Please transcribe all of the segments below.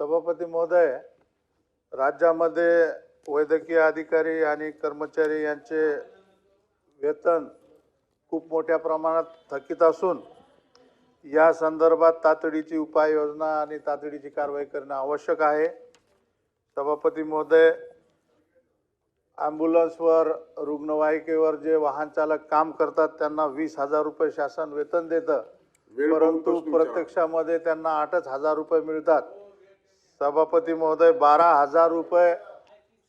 सभापती महोदय राज्यामध्ये वैद्यकीय अधिकारी आणि कर्मचारी यांचे वेतन खूप मोठ्या प्रमाणात थकीत असून या संदर्भात तातडीची उपाययोजना आणि तातडीची कारवाई करणं आवश्यक आहे. सभापती महोदय ॲम्ब्युलन्सवर रुग्णवाहिकेवर जे वाहन चालक काम करतात त्यांना वीस हजार रुपये शासन वेतन देतं. परंतु. प्रत्यक्षामध्ये त्यांना आठच हजार रुपये मिळतात. सभापती महोदय बारा हजार रुपये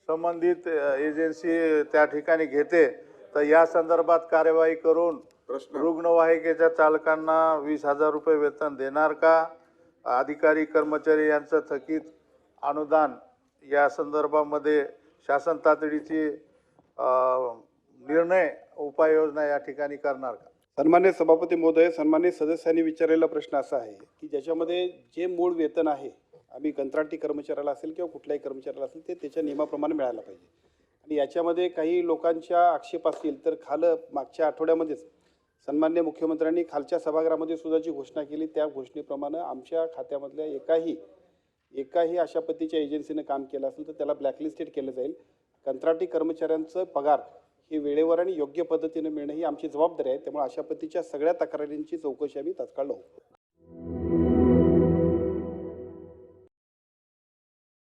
संबंधित एजन्सी त्या ठिकाणी घेते. तर या संदर्भात कार्यवाही करून प्रश्न. रुग्णवाहिकेच्या चालकांना वीस हजार रुपये वेतन देणार का? अधिकारी कर्मचारी यांचं थकीत अनुदान या संदर्भामध्ये शासन तातडीची निर्णय उपाययोजना या ठिकाणी करणार का? सन्मान्य सभापती महोदय सन्मान्य सदस्यांनी विचारलेला प्रश्न असा आहे की ज्याच्यामध्ये जे मूळ वेतन आहे आम्ही कंत्राटी कर्मचाऱ्याला असेल किंवा कुठल्याही कर्मचाऱ्याला असेल ते त्याच्या नियमाप्रमाणे मिळायला पाहिजे. आणि याच्यामध्ये काही लोकांच्या आक्षेप असतील तर खाल मागच्या आठवड्यामध्येच सन्मान्य मुख्यमंत्र्यांनी खालच्या सभागृहामध्ये सुद्धा जी घोषणा केली त्या घोषणेप्रमाणे आमच्या खात्यामधल्या एकाही एकाही अशा पद्धतीच्या एजन्सीनं काम केलं असेल तर त्याला ब्लॅकलिस्टेड केलं जाईल. कंत्राटी कर्मचाऱ्यांचं पगार हे वेळेवर आणि योग्य पद्धतीने मिळणं ही आमची जबाबदारी आहे. त्यामुळे अशा पद्धतीच्या सगळ्या तक्रारींची चौकशी आम्ही तात्काळ लावू